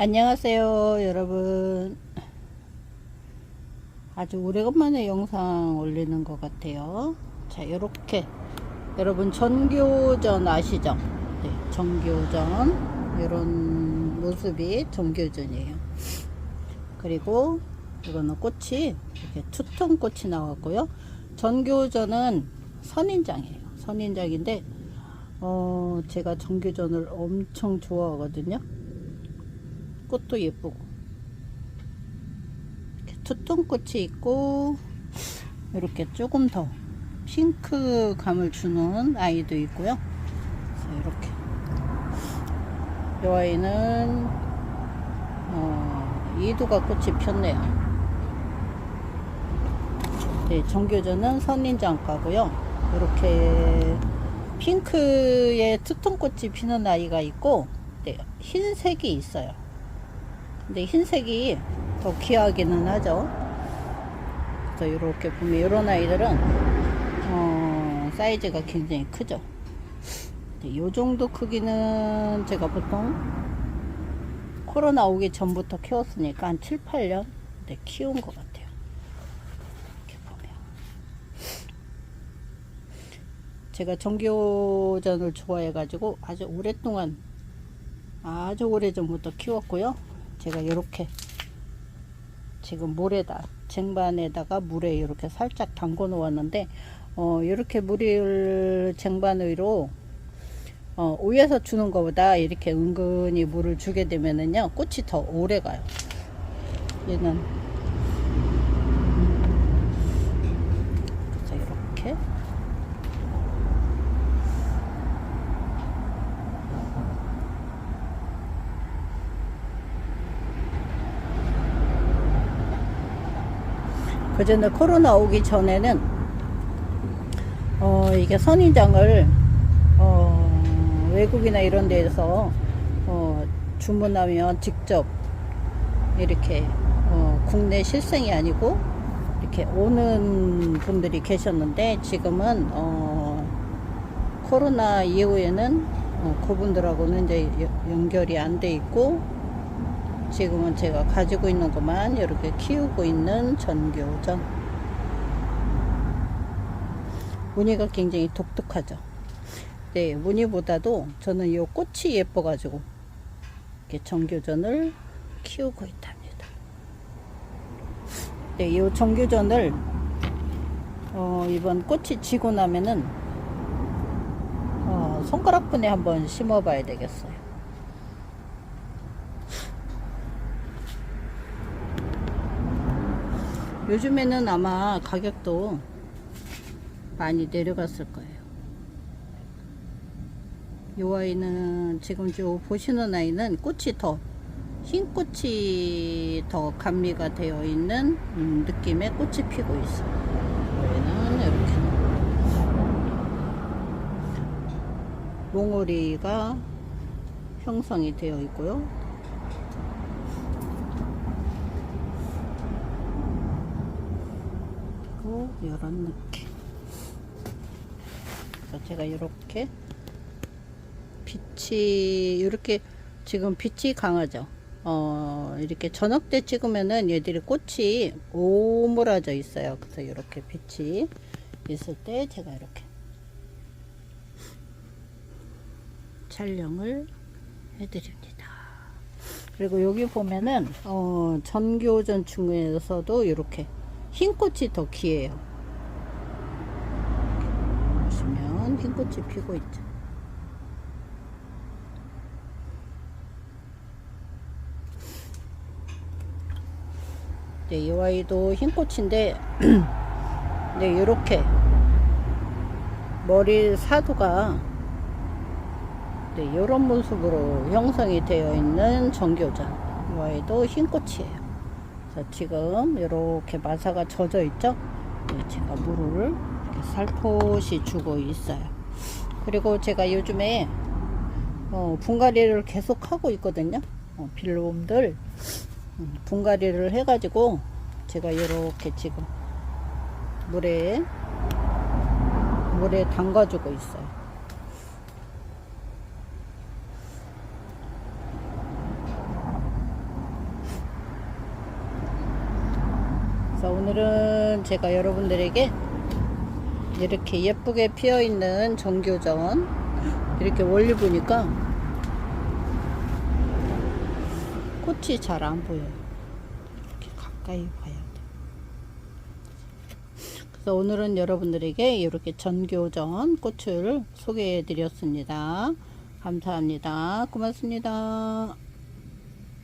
안녕하세요 여러분. 아주 오래간만에 영상 올리는 것 같아요. 자 이렇게. 여러분 전교전 아시죠? 네, 전교전. 이런 모습이 전교전이에요. 그리고 이거는 꽃이 이렇게 투톤 꽃이 나왔고요. 전교전은 선인장이에요. 선인장인데 어 제가 전교전을 엄청 좋아하거든요 꽃도 예쁘고. 이렇게 투톤꽃이 있고 이렇게 조금 더 핑크 감을 주는 아이도 있고요. 이렇게. 이 아이는 어, 이두가 꽃이 폈네요. 네, 정교전은 선인장가고요. 이렇게 핑크의 투톤꽃이 피는 아이가 있고 네, 흰색이 있어요 근데 흰색이 더 귀하기는 하죠. 그래서 이렇게 보면 이런 아이들은 어, 사이즈가 굉장히 크죠. 이 정도 크기는 제가 보통 코로나 오기 전부터 키웠으니까 한 7, 8년 네, 키운 것 같아요. 이렇게 보면. 제가 정교전을 좋아해 가지고 아주 오랫동안 아주 오래전부터 키웠고요. 제가 이렇게 지금 물에다 쟁반에다가 물에 이렇게 살짝 담궈 놓았는데 어 이렇게 물을 쟁반 위로 어 위에서 주는 것보다 이렇게 은근히 물을 주게 되면은요 꽃이 더 오래 가요. 얘는 그래서 이렇게 그 전에 코로나 오기 전에는 어 이게 선인장을 어 외국이나 이런 데에서 어 주문하면 직접 이렇게 어 국내 실생이 아니고 이렇게 오는 분들이 계셨는데 지금은 어 코로나 이후에는 어 그분들하고는 이제 여- 연결이 안 돼 있고 지금은 제가 가지고 있는 것만 이렇게 키우고 있는 전교전 무늬가 굉장히 독특하죠. 네 무늬보다도 저는 이 꽃이 예뻐 가지고 이렇게 전교전을 키우고 있답니다. 네이 전교전을 어, 이번 꽃이 지고 나면은 어, 손가락분에 한번 심어 봐야 되겠어요 요즘에는 아마 가격도 많이 내려갔을 거예요. 이 아이는 지금 저 보시는 아이는 꽃이 더 흰 꽃이 더 감미가 되어 있는 음, 느낌의 꽃이 피고 있어요. 얘는 이렇게 몽오리가 형성이 되어 있고요. 그리고 이런 느낌. 제가 이렇게 빛이 이렇게 지금 빛이 강하죠. 어 이렇게 저녁 때 찍으면은 얘들이 꽃이 오므라져 있어요. 그래서 이렇게 빛이 있을 때 제가 이렇게 촬영을 해드립니다. 그리고 여기 보면은 어 전교전 중에서도 이렇게 흰 꽃이 더 귀해요. 보시면 흰 꽃이 피고 있죠. 네, 이 아이도 흰 꽃인데, 네, 이렇게 머리 사두가 네, 이런 모습으로 형성이 되어 있는 정교전. 이 아이도 흰 꽃이에요. 그래서 지금 이렇게 마사가 젖어 있죠? 네, 제가 물을 살포시 주고 있어요. 그리고 제가 요즘에 어, 분갈이를 계속 하고 있거든요. 어, 빌롬들 음, 분갈이를 해 가지고 제가 이렇게 지금 물에 물에 담가주고 있어요. 오늘은 제가 여러분들에게 이렇게 예쁘게 피어 있는 정교전 이렇게 멀리 보니까 꽃이 잘 안 보여요. 이렇게 가까이 봐야 돼. 그래서 오늘은 여러분들에게 이렇게 전교전 꽃을 소개해 드렸습니다. 감사합니다. 고맙습니다.